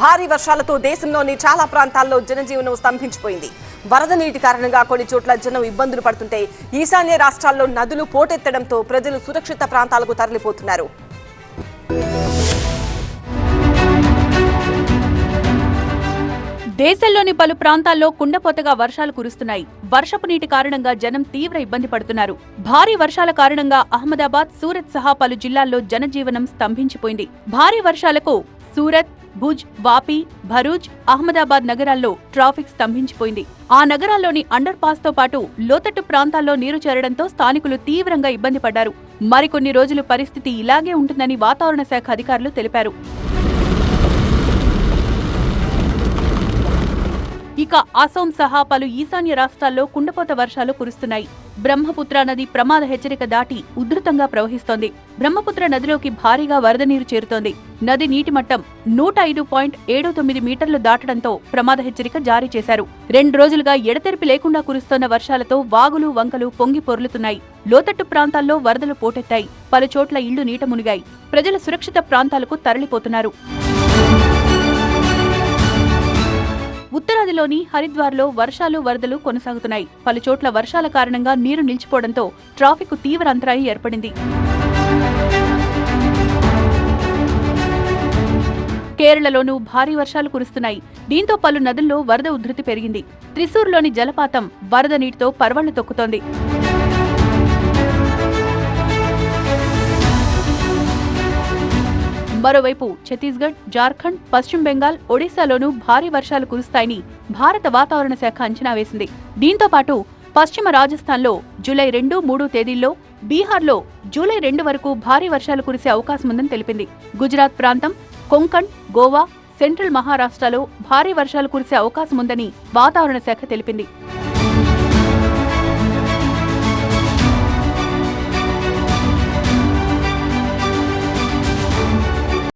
భారీ వర్షాలతో దేశంలోని చాలా ప్రాంతాల్లో జనజీవనం స్తంభించిపోయింది. వరద నీటి కారణంగా కొన్ని చోట్ల జనం ఇబ్బందులు పడుతుంటే ఈశాన్య రాష్ట్రాల్లో నదులు పోటెత్తడంతో ప్రజలు సురక్షిత ప్రాంతాలకు తరలిపోతున్నారు. దేశంలోని పలు ప్రాంతాల్లో కుండపోతగా వర్షాలు కురుస్తున్నాయి. వర్షపు నీటి కారణంగా జనం తీవ్ర ఇబ్బంది పడుతున్నారు. భారీ వర్షాల కారణంగా అహ్మదాబాద్ సూరత్ సహా పలు జిల్లాల్లో జనజీవనం స్తంభించిపోయింది. భారీ వర్షాలకు సూరత్ భుజ్ వాపి భరూచ్ అహ్మదాబాద్ నగరాల్లో ట్రాఫిక్ స్తంభించిపోయింది. ఆ నగరాల్లోని అండర్ పాస్తో పాటు లోతట్టు ప్రాంతాల్లో నీరు చేరడంతో స్థానికులు తీవ్రంగా ఇబ్బంది పడ్డారు. మరికొన్ని రోజులు పరిస్థితి ఇలాగే ఉంటుందని వాతావరణ శాఖ అధికారులు తెలిపారు. ఇక అసోం సహా పలు ఈశాన్య రాష్ట్రాల్లో కుండపోత వర్షాలు కురుస్తున్నాయి. బ్రహ్మపుత్ర నది ప్రమాద హెచ్చరిక దాటి ఉధృతంగా ప్రవహిస్తోంది. బ్రహ్మపుత్ర నదిలోకి భారీగా వరద నీరు చేరుతోంది. నది నీటి మట్టం నూట ఐదు పాయింట్ ఏడు తొమ్మిది మీటర్లు దాటడంతో ప్రమాద హెచ్చరిక జారీ చేశారు. రెండు రోజులుగా ఎడతెరిపి లేకుండా కురుస్తోన్న వర్షాలతో వాగులు వంకలు పొంగి పొర్లుతున్నాయి. లోతట్టు ప్రాంతాల్లో వరదలు పోటెత్తాయి. పలు చోట్ల ఇళ్ళు నీట మునిగాయి. ప్రజలు సురక్షిత ప్రాంతాలకు తరలిపోతున్నారు. ఉత్తరాదిలోని హరిద్వార్లో వర్షాలు వరదలు కొనసాగుతున్నాయి. పలుచోట్ల వర్షాల కారణంగా నీరు నిలిచిపోవడంతో ట్రాఫిక్ తీవ్ర అంతరాయం ఏర్పడింది. కేరళలోనూ భారీ వర్షాలు కురుస్తున్నాయి. దీంతో పలు నదుల్లో వరద ఉధృతి పెరిగింది. త్రిశూర్లోని జలపాతం వరద నీటితో పర్వళ్ళు తొక్కుతోంది. మరోవైపు ఛత్తీస్గఢ్ జార్ఖండ్ పశ్చిమ బెంగాల్ ఒడిశాలోనూ భారీ వర్షాలు కురుస్తాయని భారత వాతావరణ శాఖ అంచనా వేసింది. దీంతో పాటు పశ్చిమ రాజస్థాన్లో జూలై రెండు మూడు తేదీల్లో బీహార్లో జూలై రెండు వరకు భారీ వర్షాలు కురిసే అవకాశం ఉందని తెలిపింది. గుజరాత్ ప్రాంతం కొంకణ్ గోవా సెంట్రల్ మహారాష్ట్రలో భారీ వర్షాలు కురిసే అవకాశం ఉందని వాతావరణ శాఖ తెలిపింది.